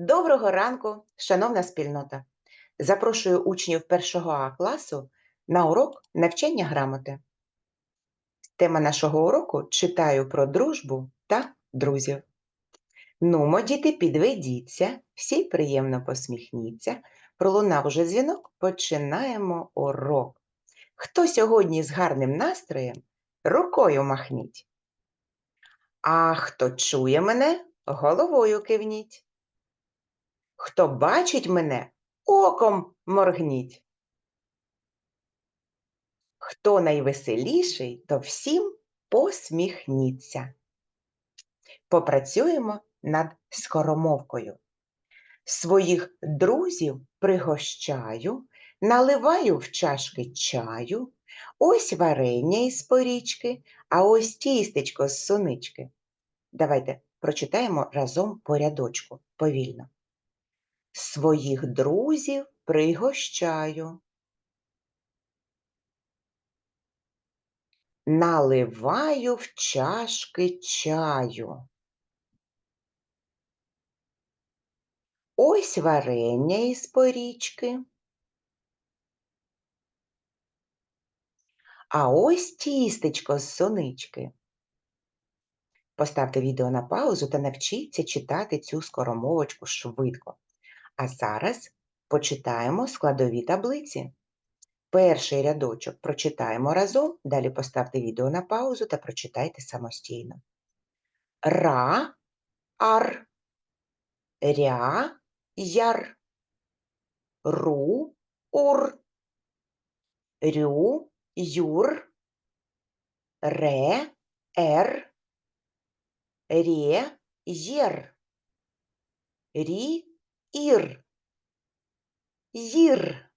Доброго ранку, шановна спільнота! Запрошую учнів 1 А класу на урок навчання грамоти. Тема нашого уроку читаю про дружбу та друзів. Нумо, діти, підведіться, всі приємно посміхніться. Пролунав уже дзвінок, починаємо урок. Хто сьогодні з гарним настроєм, рукою махніть. А хто чує мене, головою кивніть. Хто бачить мене, оком моргніть. Хто найвеселіший, то всім посміхніться. Попрацюємо над скоромовкою. Своїх друзів пригощаю, наливаю в чашки чаю, ось варення із порічки, а ось тістечко з сунички. Давайте прочитаємо разом по рядочку повільно. Своїх друзів пригощаю. Наливаю в чашки чаю. Ось варення із порічки. А ось тістечко з сонички. Поставте відео на паузу та навчіться читати цю скоромовочку швидко. А зараз почитаємо складові таблиці. Перший рядочок прочитаємо разом, далі поставте відео на паузу та прочитайте самостійно. Ра, ар, ря, яр, ру, ур, рю, юр, ре, ер, ре, єр, рі, ір, зір.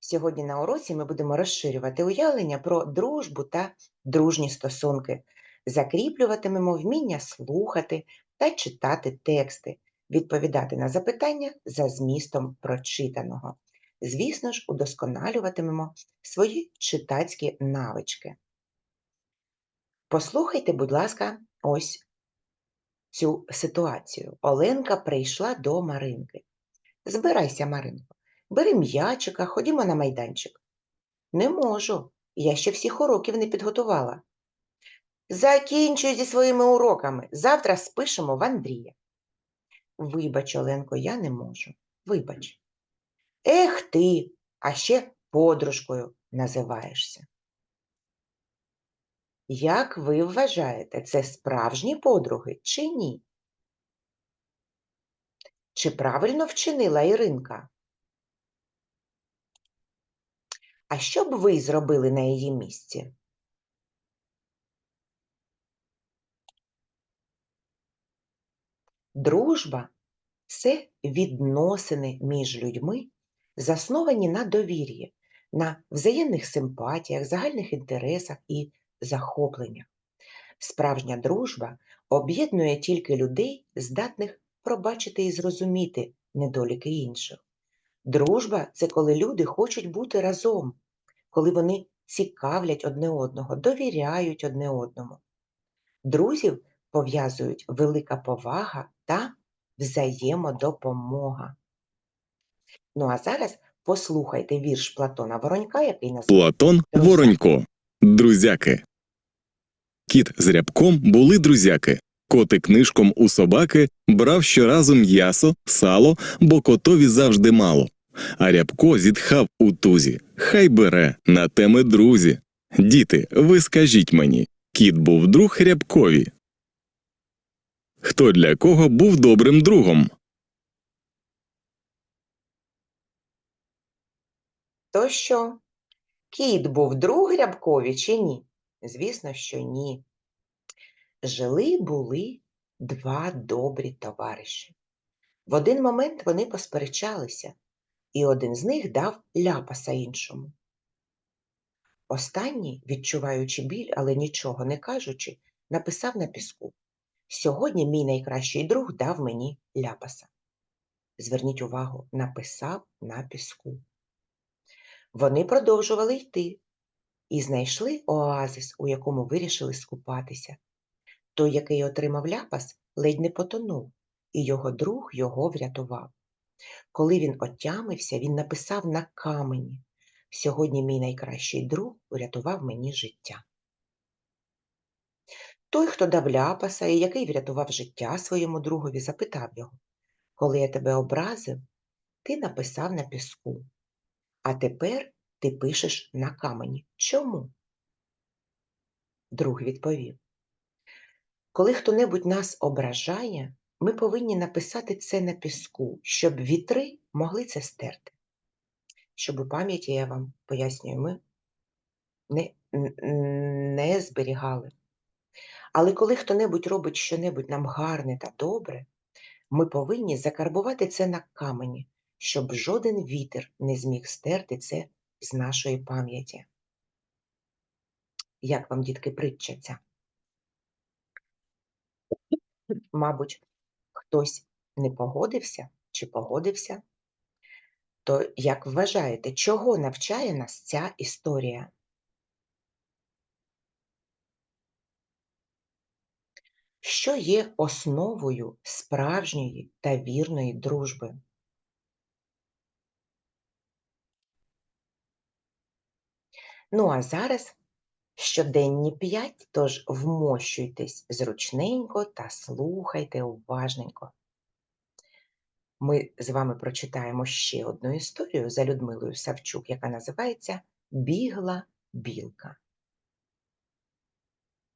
Сьогодні на уроці ми будемо розширювати уявлення про дружбу та дружні стосунки, закріплюватимемо вміння слухати та читати тексти, відповідати на запитання за змістом прочитаного. Звісно ж, удосконалюватимемо свої читацькі навички. Послухайте, будь ласка, ось цю ситуацію. Оленка прийшла до Маринки. Збирайся, Маринко, бери м'ячика, ходімо на майданчик. Не можу, я ще всіх уроків не підготувала. Закінчуй зі своїми уроками. Завтра спишемо в Андрія. Вибач, Оленко, я не можу. Вибач. Ех ти, а ще подружкою називаєшся. Як ви вважаєте, це справжні подруги чи ні? Чи правильно вчинила Іринка? А що б ви зробили на її місці? Дружба це відносини між людьми, засновані на довір'ї, на взаємних симпатіях, загальних інтересах і захопленнях. Справжня дружба об'єднує тільки людей, здатних пробачити і зрозуміти недоліки інших. Дружба це коли люди хочуть бути разом, коли вони цікавлять одне одного, довіряють одне одному. Друзів пов'язують велика повага та взаємодопомога. Ну а зараз послухайте вірш Платона Воронька, який називається Платон Воронько. Друзяки. Кіт з рябком були друзяки. Котик нишком у собаки брав щоразу м'ясо, сало, бо котові завжди мало. А рябко зітхав у тузі. Хай бере на теми друзі. Діти, ви скажіть мені, кіт був друг рябкові. Хто для кого був добрим другом? То що? Кіт був друг рябкові чи ні? Звісно, що ні. Жили були два добрі товариші. В один момент вони посперечалися, і один з них дав ляпаса іншому. Останній, відчуваючи біль, але нічого не кажучи, написав на піску Сьогодні мій найкращий друг дав мені ляпаса. Зверніть увагу, написав на піску. Вони продовжували йти і знайшли оазис, у якому вирішили скупатися. Той, який отримав ляпас, ледь не потонув, і його друг його врятував. Коли він отямився, він написав на камені Сьогодні мій найкращий друг урятував мені життя. Той, хто дав ляпаса і який врятував життя своєму другові, запитав його Коли я тебе образив, ти написав на піску, а тепер ти пишеш на камені. Чому? Друг відповів Коли хто-небудь нас ображає, ми повинні написати це на піску, щоб вітри могли це стерти. Щоб у пам'яті я вам пояснюю, ми не, не зберігали. Але коли хто-небудь робить щонебудь нам гарне та добре, ми повинні закарбувати це на камені, щоб жоден вітер не зміг стерти це з нашої пам'яті. Як вам, дітки, притча ця? Мабуть, хтось не погодився чи погодився? То як вважаєте, чого навчає нас ця історія? Що є основою справжньої та вірної дружби? Ну а зараз щоденні п'ять, тож вмощуйтесь зручненько та слухайте уважненько. Ми з вами прочитаємо ще одну історію за Людмилою Савчук, яка називається Бігла білка.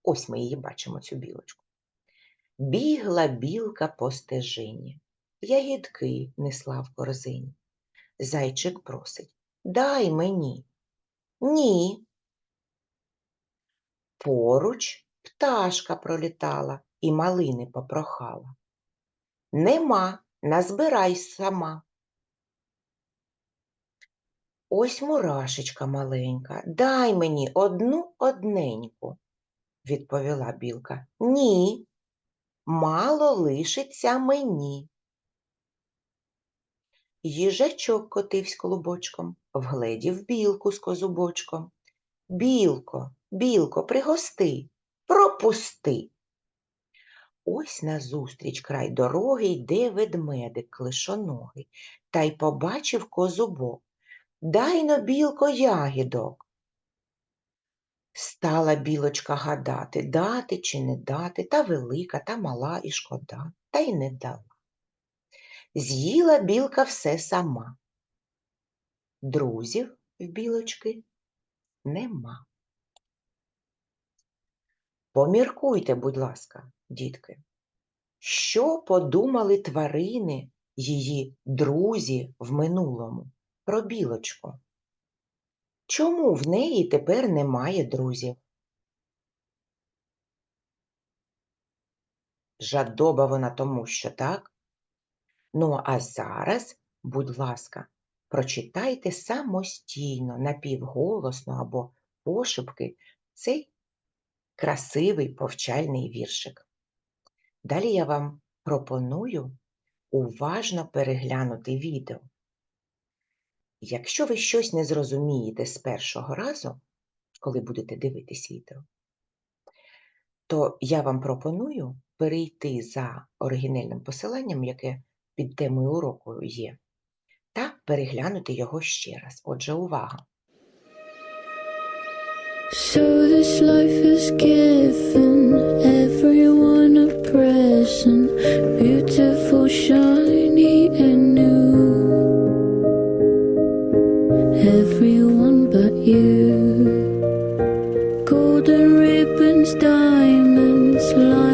Ось ми її бачимо, цю білочку. Бігла білка по стежині, ягідки несла в корзині. Зайчик просить Дай мені. Ні. Поруч пташка пролітала і малини попрохала. Нема, назбирай сама. Ось мурашечка маленька, дай мені одну одненьку, відповіла білка. Ні, мало лишиться мені. Їжачок котивсь колобочком, вгледів білку з козубочком. Білко, білко, пригости, пропусти. Ось назустріч край дороги йде ведмедик клишоногий, та й побачив козубок. Дай но, білко, ягідок. Стала білочка гадати, дати чи не дати, та велика, та мала і шкода, та й не дала. З'їла білка все сама. Друзів в білочки нема. Поміркуйте, будь ласка, дітки, що подумали тварини, її друзі в минулому про білочку? Чому в неї тепер немає друзів? Жадоба вона тому, що так? Ну, а зараз, будь ласка, прочитайте самостійно, напівголосно або пошепки цей красивий повчальний віршик. Далі я вам пропоную уважно переглянути відео. Якщо ви щось не зрозумієте з першого разу, коли будете дивитись відео, то я вам пропоную перейти за оригінальним посиланням, яке під темою уроку є, та переглянути його ще раз. Отже, увага! So this life has given everyone a present, beautiful, shiny, and new. Everyone but you. Golden ribbons, diamonds line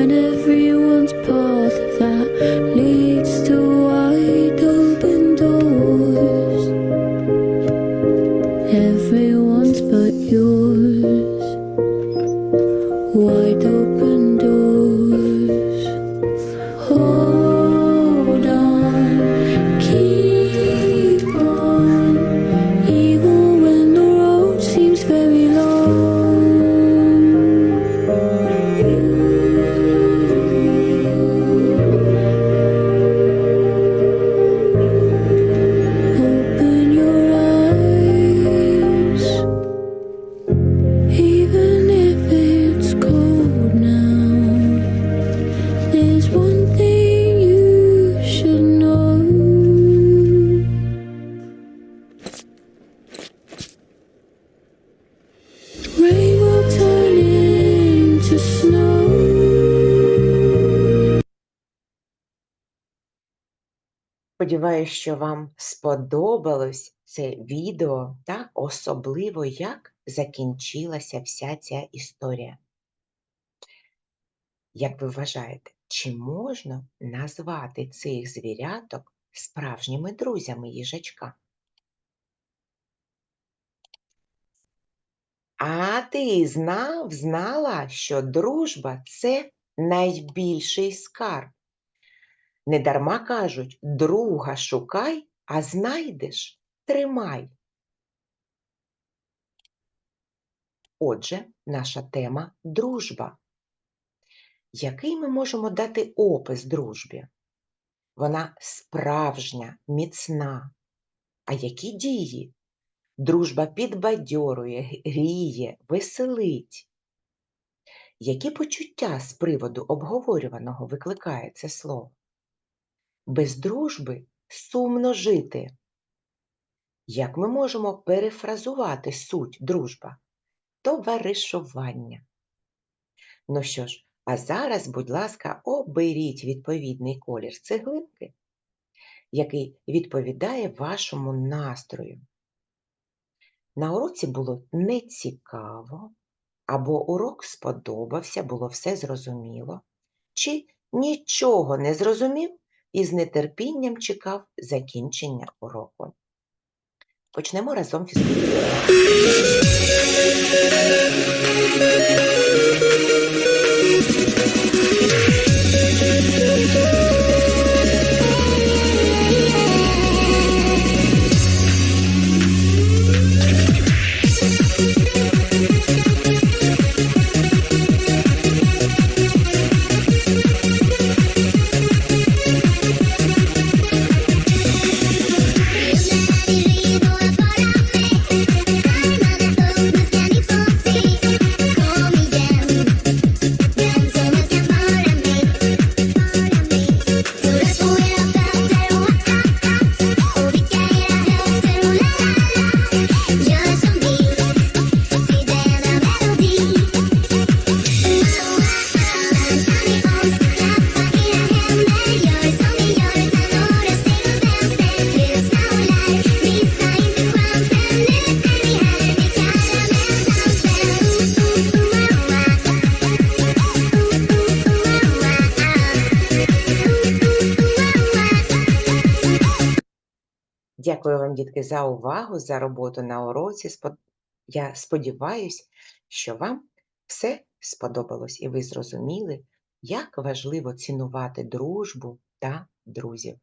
Сподіваюсь, що вам сподобалось це відео та особливо, як закінчилася вся ця історія. Як ви вважаєте, чи можна назвати цих звіряток справжніми друзями їжачка? А ти знав, знала, що дружба це найбільший скарб. Недарма кажуть, друга шукай, а знайдеш тримай. Отже, наша тема дружба. Який ми можемо дати опис дружбі? Вона справжня, міцна. А які дії? Дружба підбадьорує, гріє, веселить. Які почуття з приводу обговорюваного викликає це слово? Без дружби сумно жити. Як ми можемо перефразувати суть дружба? Товаришування. Ну що ж, а зараз, будь ласка, оберіть відповідний колір цеглинки, який відповідає вашому настрою. На уроці було нецікаво, або урок сподобався, було все зрозуміло, чи нічого не зрозумів і з нетерпінням чекав закінчення уроку. Почнемо разом фізкультуру. Дякую вам, дітки, за увагу, за роботу на уроці. Я сподіваюся, що вам все сподобалось і ви зрозуміли, як важливо цінувати дружбу та друзів.